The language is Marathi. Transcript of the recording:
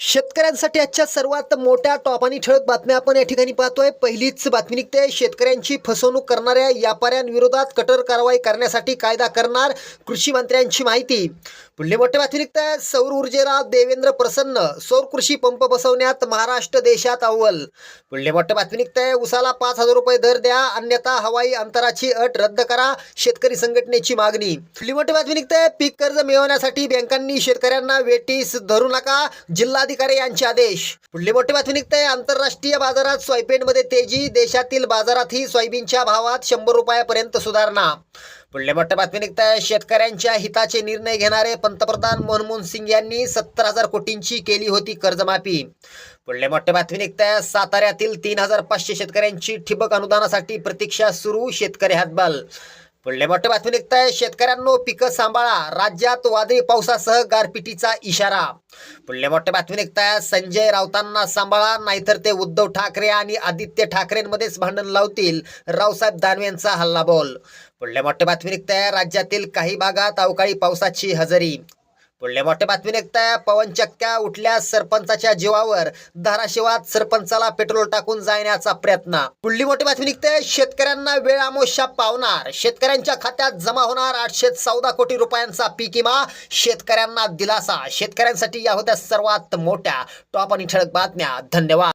शेतकऱ्यांसाठी आजच्या सर्वात मोठ्या टॉप आणि ठळक बातम्या आपण या ठिकाणी पाहतोय. पहिलीच बातमी निघते. शेतकऱ्यांची फसवणूक करणाऱ्या व्यापाऱ्यांविरोधात कठोर कारवाई करण्यासाठी कायदा करणार कृषी मंत्र्यांची माहिती. पुढली मोठी बातमी निघते. सौर ऊर्जेला देवेंद्र प्रसन्न सौर कृषी पंप बसवण्यात महाराष्ट्र देशात अव्वल. पुढली मोठी बातमी निघते. उसाला पाच हजार रुपये दर द्या अन्यथा हवाई अंतराची अट रद्द करा शेतकरी संघटनेची मागणी. पुढली मोठी बातमी निघते. पीक कर्ज मिळवण्यासाठी बँकांनी शेतकऱ्यांना वेटीस धरू नका जिल्हा अधिकारी यांचे आदेश. पुढली मोठी बातमी निघते आंतरराष्ट्रीय बाजारात सोयाबीनमध्ये तेजी देशातील बाजारातही सोयाबीनच्या भावात शंभर रुपयापर्यंत सुधारणा. पुढल्या मोठ्या बातमी निघत आहे शेतकऱ्यांच्या हिताचे निर्णय घेणारे पंतप्रधान मनमोहन सिंग यांनी सत्तर हजार कोटींची केली होती कर्जमाफी. पुढल्या मोठ्या बातमी निघत आहे साताऱ्यातील तीन हजार पाचशे शेतकऱ्यांची ठिबक अनुदानासाठी प्रतीक्षा सुरू शेतकरी हातबाल. पुढले मोठ्या बातमी निघताय शेतकऱ्यांनो पिकं सांभाळा. राज्यात वादळी पावसासह गारपिटीचा इशारा. पुढल्या मोठ्या बातमी निघताय संजय राऊतांना सांभाळा नाहीतर ते उद्धव ठाकरे आणि आदित्य ठाकरेंमध्येच भांडण लावतील. रावसाहेब दानवेंचा हल्लाबोल. पुढल्या मोठ्या बातमी निघताय राज्यातील काही भागात अवकाळी पावसाची हजेरी. पुढल्या मोठ्या बातमी निघताय पवन चक्क्या उठल्या सरपंचाच्या जीवावर धाराशिवात सरपंचाला पेट्रोल टाकून जाण्याचा प्रयत्न. पुढली मोठी बातमी निघते शेतकऱ्यांना वेळ आमोशा पावणार. शेतकऱ्यांच्या खात्यात जमा होणार आठशे चौदा कोटी रुपयांचा पीक विमा शेतकऱ्यांना दिलासा. शेतकऱ्यांसाठी या होत्या सर्वात मोठ्या. टॉप आणि ठळक बातम्या. धन्यवाद.